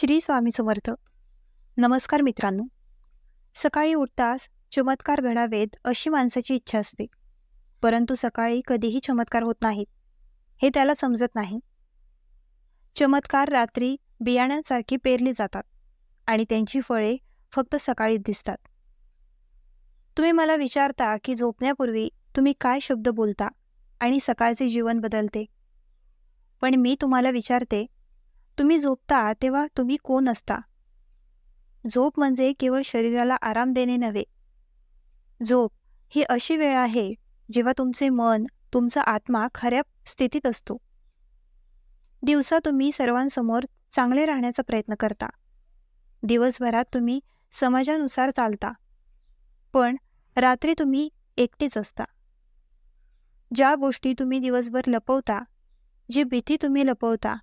श्री स्वामी समर्थ. नमस्कार मित्रांनो. सकाळी उठताच चमत्कार घडावेत अशी माणसाची इच्छा असते. परंतु सकाळी कधीही चमत्कार होत नाहीत हे त्याला समजत नाही. चमत्कार रात्री बियाण्यांसारखी पेरली जातात आणि त्यांची फळे फक्त सकाळीच दिसतात. तुम्ही मला विचारता की झोपण्यापूर्वी तुम्ही काय शब्द बोलता आणि सकाळचे जीवन बदलते? पण मी तुम्हाला विचारते तुम्ही झोपता तेव्हा तुम्ही कोण असता? झोप म्हणजे केवळ शरीराला आराम देणे नव्हे. झोप ही अशी वेळ आहे जेव्हा तुमचे मन तुमचा आत्मा खऱ्या स्थितीत असतो. दिवसा तुम्ही सर्वांसमोर चांगले राहण्याचा प्रयत्न करता. दिवसभरात तुम्ही समाजानुसार चालता. पण रात्री तुम्ही एकटेच असता. ज्या गोष्टी तुम्ही दिवसभर लपवता जी भीती तुम्ही लपवता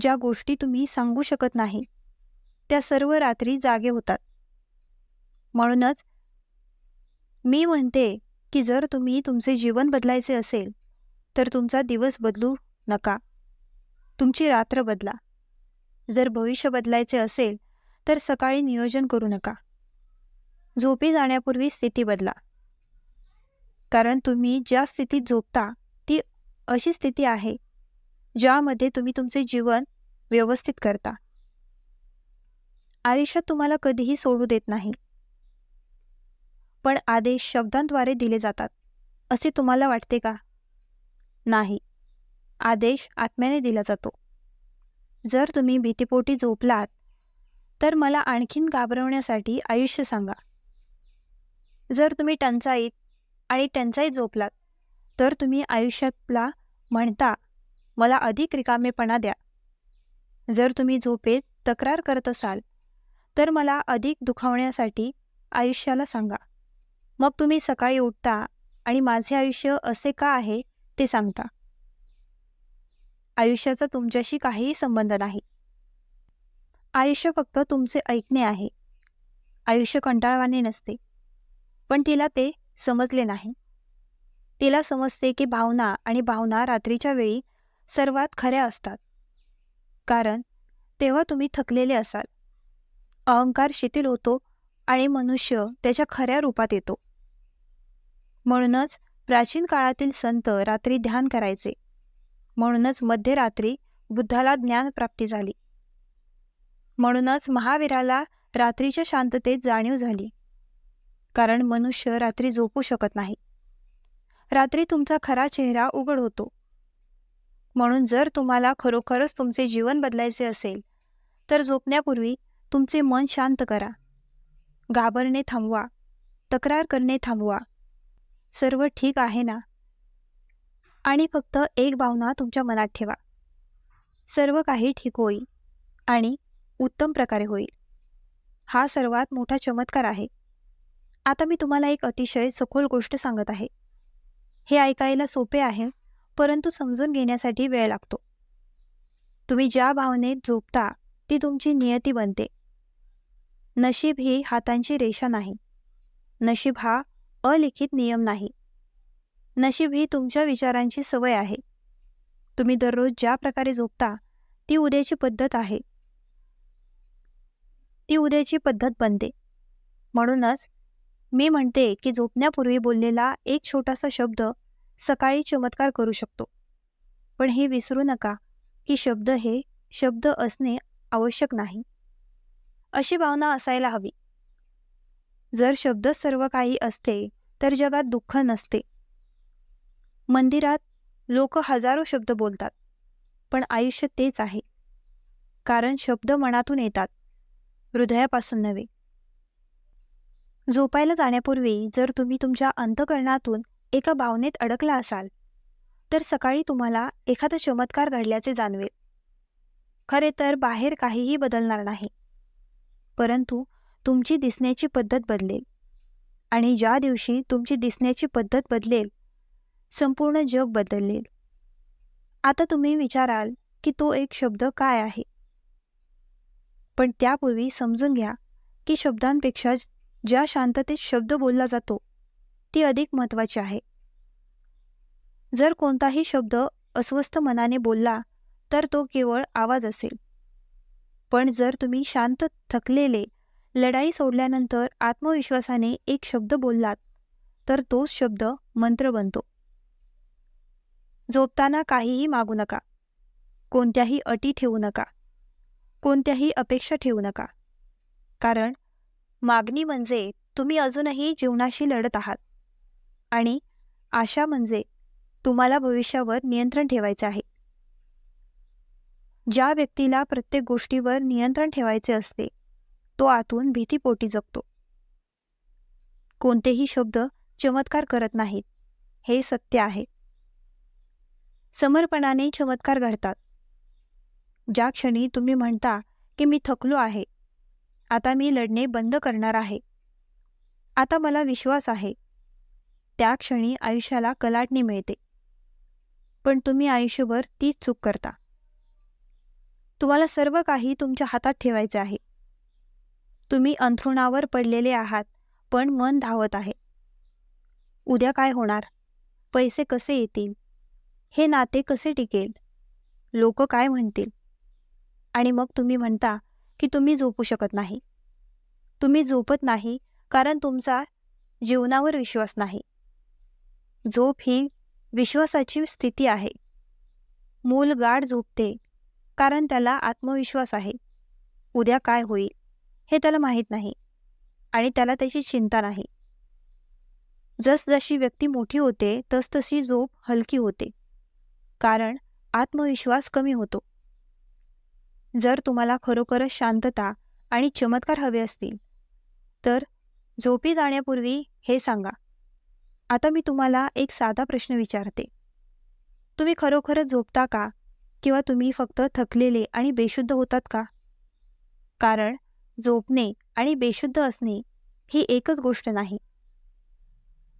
ज्या गोष्टी तुम्ही सांगू शकत नाही त्या सर्व रात्री जागे होतात. म्हणूनच मी म्हणते की जर तुम्ही तुमचे जीवन बदलायचे असेल तर तुमचा दिवस बदलू नका. तुमची रात्र बदला. जर भविष्य बदलायचे असेल तर सकाळी नियोजन करू नका. झोपी जाण्यापूर्वी स्थिती बदला. कारण तुम्ही ज्या स्थितीत झोपता ती अशी स्थिती आहे ज्यामध्ये तुम्ही तुमचे जीवन व्यवस्थित करता. आयुष्यात तुम्हाला कधीही सोडू देत नाही. पण आदेश शब्दांद्वारे दिले जातात. असे तुम्हाला वाटते का? नाही. आदेश आत्म्याने दिला जातो. जर तुम्ही भीतीपोटी झोपलात तर मला आणखीन घाबरवण्यासाठी आयुष्य सांगा. जर तुम्ही टंचाईत आणि टंचाईत झोपलात तर तुम्ही आयुष्यातला म्हणता मला अधिक रिकामेपणा द्या. जर तुम्ही झोपेत तक्रार करत असाल तर मला अधिक दुखावण्यासाठी आयुष्याला सांगा. मग तुम्ही सकाळी उठता आणि माझे आयुष्य असे का आहे ते सांगता. आयुष्याचा तुमच्याशी काहीही संबंध नाही. आयुष्य फक्त तुमचे ऐकणे आहे. आयुष्य कंटाळवाने नसते. पण तिला ते समजले नाही. तिला समजते की भावना आणि भावना रात्रीच्या वेळी सर्वात खऱ्या असतात. कारण तेव्हा तुम्ही थकलेले असाल. अहंकार शिथिल होतो आणि मनुष्य त्याच्या खऱ्या रूपात येतो. म्हणूनच प्राचीन काळातील संत रात्री ध्यान करायचे. म्हणूनच मध्यरात्री बुद्धाला ज्ञानप्राप्ती झाली. म्हणूनच महावीराला रात्रीच्या शांततेत जाणीव झाली. कारण मनुष्य रात्री झोपू शकत नाही. रात्री तुमचा खरा चेहरा उघड होतो. म्हणून जर तुम्हाला खरोखरच तुमचे जीवन बदलायचे असेल तर झोपण्यापूर्वी तुमचे मन शांत करा. घाबरणे थांबवा. तक्रार करणे थांबवा. सर्व ठीक आहे ना? आणि फक्त एक भावना तुमच्या मनात ठेवा. सर्व काही ठीक होईल आणि उत्तम प्रकारे होईल. हा सर्वात मोठा चमत्कार आहे. आता मी तुम्हाला एक अतिशय सखोल गोष्ट सांगत आहे. हे ऐकायला सोपे आहे. परंतु समजून घेण्यासाठी वेळ लागतो. तुम्ही ज्या भावनेत झोपता ती तुमची नियती बनते. नशीब ही हातांची रेषा नाही. नशीब हा अलिखित नियम नाही. नशीब ही तुमच्या विचारांची सवय आहे. तुम्ही दररोज ज्या प्रकारे झोपता ती उद्याची पद्धत आहे. ती उद्याची पद्धत बनते. म्हणूनच मी म्हणते की झोपण्यापूर्वी बोललेला एक छोटासा शब्द सकाळी चमत्कार करू शकतो. पण हे विसरू नका की शब्द हे शब्द असणे आवश्यक नाही. अशी भावना असायला हवी. जर शब्द सर्व काही असते तर जगात दुःख नसते. मंदिरात लोक हजारो शब्द बोलतात पण आयुष्य तेच आहे. कारण शब्द मनातून येतात हृदयापासून नव्हे. झोपायला जाण्यापूर्वी जर तुम्ही तुमच्या अंतकरणातून एका भावनेत अडकला असाल तर सकाळी तुम्हाला एखादा चमत्कार घडल्याचे जाणवेल. खरे तर बाहेर काहीही बदलणार नाही. परंतु तुमची दिसण्याची पद्धत बदलेल. आणि ज्या दिवशी तुमची दिसण्याची पद्धत बदलेल संपूर्ण जग बदलेल. आता तुम्ही विचाराल की तो एक शब्द काय आहे? पण त्यापूर्वी समजून घ्या की शब्दांपेक्षा ज्या शांततेत शब्द बोलला जातो ती अधिक महत्त्वाची आहे. जर कोणताही शब्द अस्वस्थ मनाने बोलला तर तो केवळ आवाज असेल. पण जर तुम्ही शांत थकलेले लढाई सोडल्यानंतर आत्मविश्वासाने एक शब्द बोललात तर तोच शब्द मंत्र बनतो. झोपताना काहीही मागू नका. कोणत्याही अटी ठेवू नका. कोणत्याही अपेक्षा ठेवू नका. कारण मागणी म्हणजे तुम्ही अजूनही जीवनाशी लढत आहात. आणि आशा म्हणजे तुम्हाला भविष्यावर नियंत्रण ठेवायचे आहे. ज्या व्यक्तीला प्रत्येक गोष्टीवर नियंत्रण ठेवायचे असते तो आतून भीतीपोटी जगतो. कोणतेही शब्द चमत्कार करत नाहीत हे सत्य आहे. समर्पणाने चमत्कार घडतात. ज्या क्षणी तुम्ही म्हणता की मी थकलो आहे आता मी लढणे बंद करणार आहे. आता मला विश्वास आहे. त्या क्षणी आयुष्याला कलाटणी मिळते. पण तुम्ही आयुष्यभर तीच चूक करता. तुम्हाला सर्व काही तुमच्या हातात ठेवायचे आहे. तुम्ही अंथरुणावर पडलेले आहात पण मन धावत आहे. उद्या काय होणार? पैसे कसे येतील? हे नाते कसे टिकेल? लोक काय म्हणतील? आणि मग तुम्ही म्हणता की तुम्ही झोपू शकत नाही. तुम्ही झोपत नाही कारण तुमचा जीवनावर विश्वास नाही. झोप ही विश्वासाची स्थिती आहे. मूल गाढ झोपते कारण त्याला आत्मविश्वास आहे. उद्या काय होईल हे त्याला माहीत नाही आणि त्याला त्याची चिंता नाही. जसजशी व्यक्ती मोठी होते तसतशी झोप हलकी होते. कारण आत्मविश्वास कमी होतो. जर तुम्हाला खरोखरच शांतता आणि चमत्कार हवे असतील तर झोपी जाण्यापूर्वी हे सांगा. आता मी तुम्हाला एक साधा प्रश्न विचारते. तुम्ही खरोखरच झोपता का? किंवा तुम्ही फक्त थकलेले आणि बेशुद्ध होतात का? कारण झोपणे आणि बेशुद्ध असणे ही एकच गोष्ट नाही.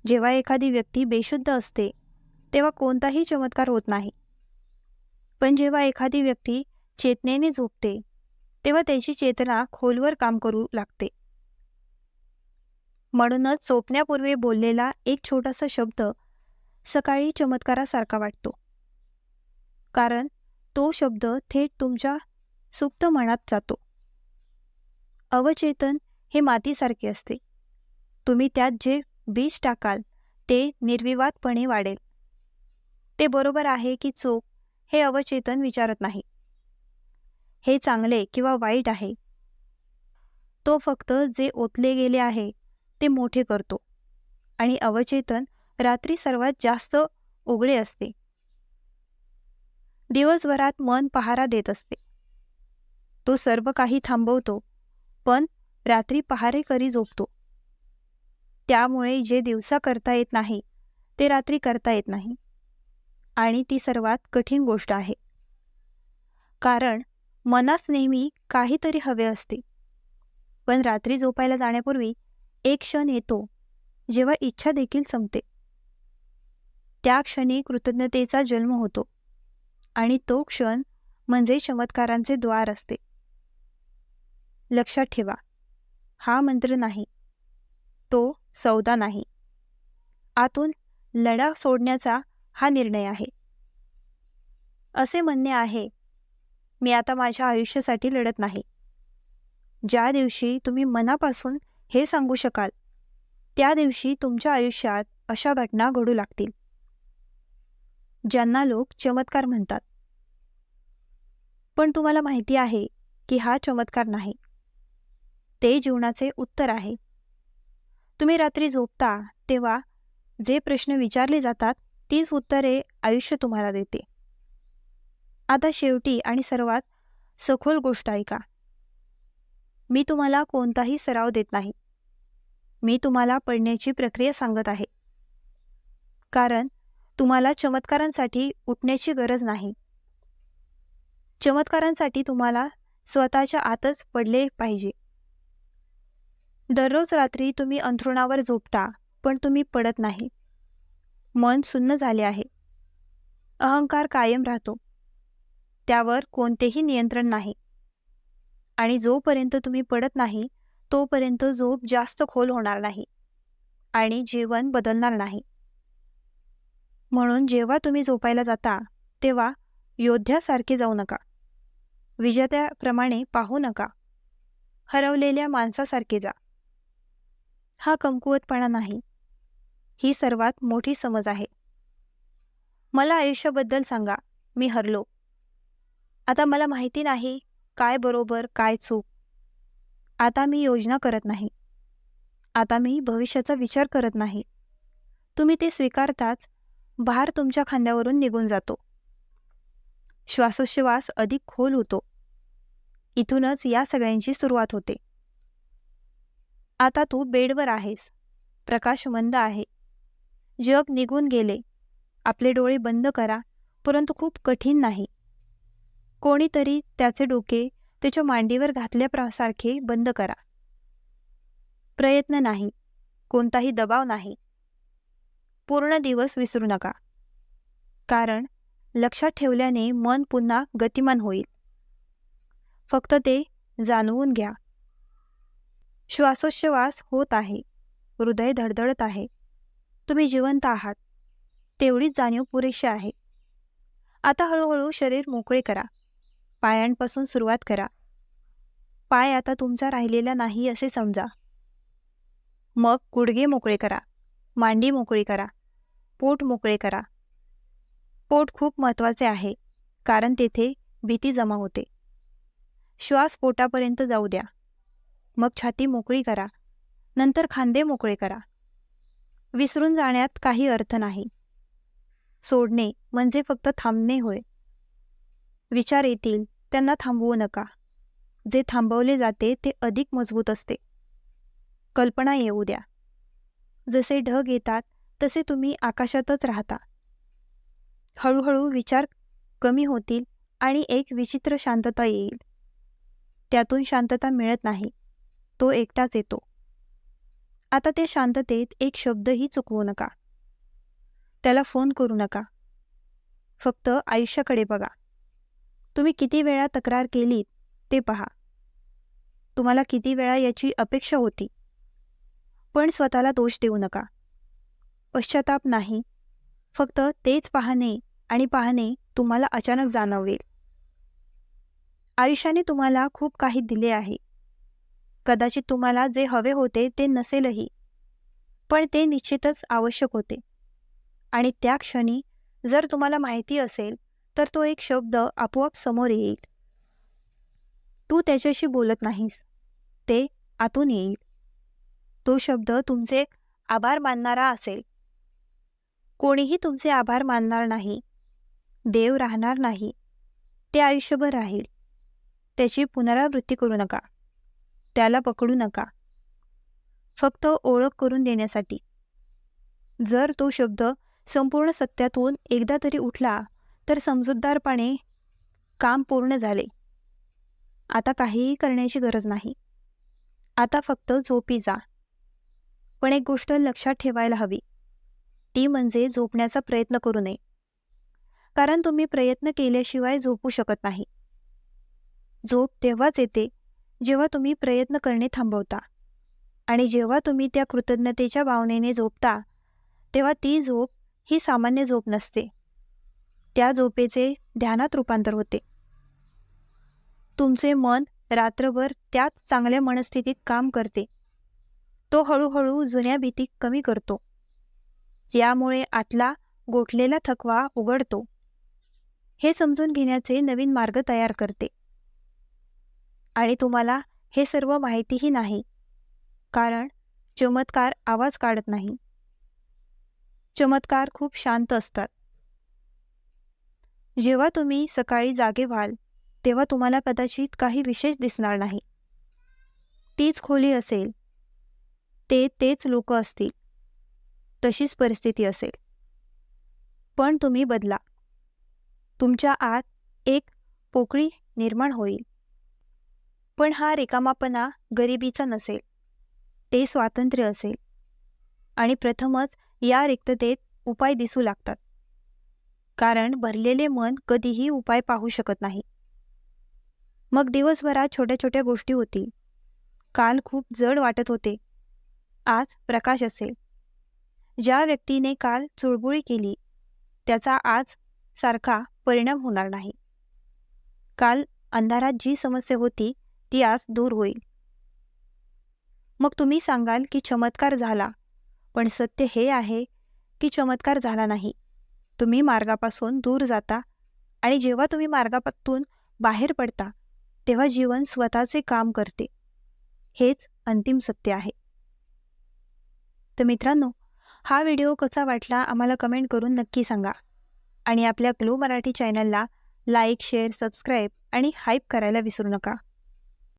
जेव्हा एखादी व्यक्ती बेशुद्ध असते तेव्हा कोणताही चमत्कार होत नाही. पण जेव्हा एखादी व्यक्ती चेतनेने झोपते तेव्हा त्याची चेतना खोलवर काम करू लागते. म्हणूनच झोपण्यापूर्वी बोललेला एक छोटासा शब्द सकाळी चमत्कारासारखा वाटतो. कारण तो शब्द थेट तुमच्या सुप्त मनात जातो. अवचेतन हे मातीसारखे असते. तुम्ही त्यात जे बीज टाकाल ते निर्विवादपणे वाढेल. ते बरोबर आहे की चोख हे अवचेतन विचारत नाही. हे चांगले किंवा वाईट आहे. तो फक्त जे ओतले गेले आहे ते मोठे करतो. आणि अवचेतन रात्री सर्वात जास्त उघडे असते. दिवसभरात मन पहारा देत असते. तो सर्व काही थांबवतो पण रात्री पहारेकरी झोपतो. त्यामुळे जे दिवसा करता येत नाही ते रात्री करता येत नाही. आणि ती सर्वात कठीण गोष्ट आहे. कारण मनास नेहमी काहीतरी हवे असते. पण रात्री झोपायला जाण्यापूर्वी एक क्षण येतो जेव्हा इच्छा देखील संपते. त्या क्षणी कृतज्ञतेचा जन्म होतो आणि तो क्षण म्हणजे चमत्कारांचे द्वार असते. लक्षात ठेवा हा मंत्र नाही तो सौदा नाही. आतून लढा सोडण्याचा हा निर्णय आहे. असे म्हणणे आहे मी आता माझ्या आयुष्यासाठी लढत नाही. ज्या दिवशी तुम्ही मनापासून हे सांगू शकाल. त्या दिवशी तुमच्या आयुष्यात अशा घटना घडू लागतील. ज्यांना लोक चमत्कार म्हणतात. पण तुम्हाला माहिती आहे की हा चमत्कार नाही. ते जीवनाचे उत्तर आहे. तुम्ही रात्री झोपता तेव्हा जे प्रश्न विचारले जातात तीच उत्तरे आयुष्य तुम्हाला देते. आता शेवटी आणि सर्वात सखोल गोष्ट ऐका. मी तुम्हाला कोणताही सराव देत नाही. मी तुम्हाला पडण्याची प्रक्रिया सांगत आहे. कारण तुम्हाला चमत्कारांसाठी उठण्याची गरज नाही. चमत्कारांसाठी तुम्हाला स्वतःच्या आतच पडले पाहिजे. दररोज रात्री तुम्ही अंथरुणावर झोपता पण तुम्ही पडत नाही. मन सुन्न झाले आहे. अहंकार कायम राहतो. त्यावर कोणतेही नियंत्रण नाही. आणि जोपर्यंत तुम्ही पडत नाही तोपर्यंत झोप जास्त खोल होणार नाही आणि जीवन बदलणार नाही. म्हणून जेव्हा तुम्ही झोपायला जाता तेव्हा योद्ध्यासारखे जाऊ नका. विजेत्याप्रमाणे पाहू नका. हरवलेल्या माणसासारखे जा. हा कमकुवतपणा नाही. ही सर्वात मोठी समज आहे. मला आयुष्याबद्दल सांगा. मी हरलो. आता मला माहिती नाही काय बरोबर काय चूक? आता मी योजना करत नाही. आता मी भविष्याचा विचार करत नाही. तुम्ही ते स्वीकारताच भार तुमच्या खांद्यावरून निघून जातो. श्वासोच्छ्वास अधिक खोल होतो. इथूनच या सगळ्यांची सुरुवात होते. आता तू बेडवर आहेस. प्रकाश मंद आहे. जग निघून गेले. आपले डोळे बंद करा परंतु खूप कठीण नाही. कोणीतरी त्याचे डोके त्याच्या मांडीवर घातल्यासारखे बंद करा. प्रयत्न नाही. कोणताही दबाव नाही. पूर्ण दिवस विसरू नका. कारण लक्षात ठेवल्याने मन पुन्हा गतिमान होईल. फक्त ते जाणवून घ्या. श्वासोच्छ्वास होत आहे. हृदय धडधडत आहे. तुम्ही जिवंत आहात. तेवढीच जाणीव पुरेशी आहे. आता हळूहळू शरीर मोकळे करा. पायांपासून सुरुवात करा. पाय आता तुमचा राहिलेला नाही असे समजा. मग गुडघे मोकळे करा. मांडी मोकळी करा. पोट मोकळे करा. पोट खूप महत्त्वाचे आहे कारण तेथे भीती जमा होते. श्वास पोटापर्यंत जाऊ द्या. मग छाती मोकळी करा. नंतर खांदे मोकळे करा. विसरून जाण्यात काही अर्थ नाही. सोडणे म्हणजे फक्त थांबणे होय. विचार येतील त्यांना थांबवू नका. जे थांबवले जाते ते अधिक मजबूत असते. कल्पना येऊ द्या. जसे ढग येतात तसे तुम्ही आकाशातच राहता. हळूहळू विचार कमी होतील आणि एक विचित्र शांतता येईल. त्यातून शांतता मिळत नाही. तो एकटाच येतो. आता त्या शांततेत एक शब्दही चुकवू नका. त्याला फोन करू नका. फक्त आयुष्याकडे बघा. तुम्ही किती वेळा तक्रार केलीत ते पहा. तुम्हाला किती वेळा याची अपेक्षा होती. पण स्वतःला दोष देऊ नका. पश्चाताप नाही. फक्त तेच पाहणे आणि पाहणे तुम्हाला अचानक जाणवेल. आयुष्याने तुम्हाला खूप काही दिले आहे. कदाचित तुम्हाला जे हवे होते ते नसेलही. पण ते निश्चितच आवश्यक होते. आणि त्या क्षणी जर तुम्हाला माहिती असेल तर तो एक शब्द आपोआप समोर येईल. तू त्याच्याशी बोलत नाहीस. ते आतून येईल. तो शब्द तुमचे आभार मानणारा असेल. कोणीही तुमचे आभार मानणार नाही. देव राहणार नाही. ते आयुष्यभर राहील. त्याची पुनरावृत्ती करू नका. त्याला पकडू नका. फक्त ओळख करून देण्यासाठी. जर तो शब्द संपूर्ण सत्यातून एकदा तरी उठला तर समजूतदारपणे काम पूर्ण झाले. आता काहीही करण्याची गरज नाही. आता फक्त झोपी जा. पण एक गोष्ट लक्षात ठेवायला हवी. ती म्हणजे झोपण्याचा प्रयत्न करू नये. कारण तुम्ही प्रयत्न केल्याशिवाय झोपू शकत नाही. झोप तेव्हाच येते जेव्हा तुम्ही प्रयत्न करणे थांबवता. आणि जेव्हा तुम्ही त्या कृतज्ञतेच्या भावनेने झोपता तेव्हा ती झोप ही सामान्य झोप नसते. त्या झोपेचे ध्यानात रूपांतर होते. तुमचे मन रात्रभर त्याच चांगल्या मनस्थितीत काम करते. तो हळूहळू जुन्या भीती कमी करतो. यामुळे आतला गोठलेला थकवा उघडतो. हे समजून घेण्याचे नवीन मार्ग तयार करते. आणि तुम्हाला हे सर्व माहितीही नाही. कारण चमत्कार आवाज काढत नाही. चमत्कार खूप शांत असतात. जेव्हा तुम्ही सकाळी जागे व्हाल तेव्हा तुम्हाला कदाचित काही विशेष दिसणार नाही. तीच खोली असेल. ते तेच लोक असतील. तशीच परिस्थिती असेल. पण तुम्ही बदला. तुमच्या आत एक पोकळी निर्माण होईल. पण हा रिकामापणा गरिबीचा नसेल. ते स्वातंत्र्य असेल. आणि प्रथमच या रिक्ततेत उपाय दिसू लागतात. कारण भरलेले मन कधीही उपाय पाहू शकत नाही. मग दिवसभरात छोट्या छोट्या गोष्टी होतील. काल खूप जड वाटत होते. आज प्रकाश असेल. ज्या व्यक्तीने काल चुळबुळी केली त्याचा आज सारखा परिणाम होणार नाही. काल अंधारात जी समस्या होती ती आज दूर होईल. मग तुम्ही सांगाल की चमत्कार झाला पण सत्य हे आहे की चमत्कार झाला नाही. तुम्ही मार्गापासून दूर जाता आणि जेव्हा तुम्ही मार्गापातून बाहेर पडता तेव्हा जीवन स्वतःचे काम करते. हेच अंतिम सत्य आहे. तर मित्रांनो हा व्हिडिओ कसा वाटला आम्हाला कमेंट करून नक्की सांगा. आणि आपल्या ग्लो मराठी चॅनलला लाईक शेअर सबस्क्राईब आणि हाईप करायला विसरू नका.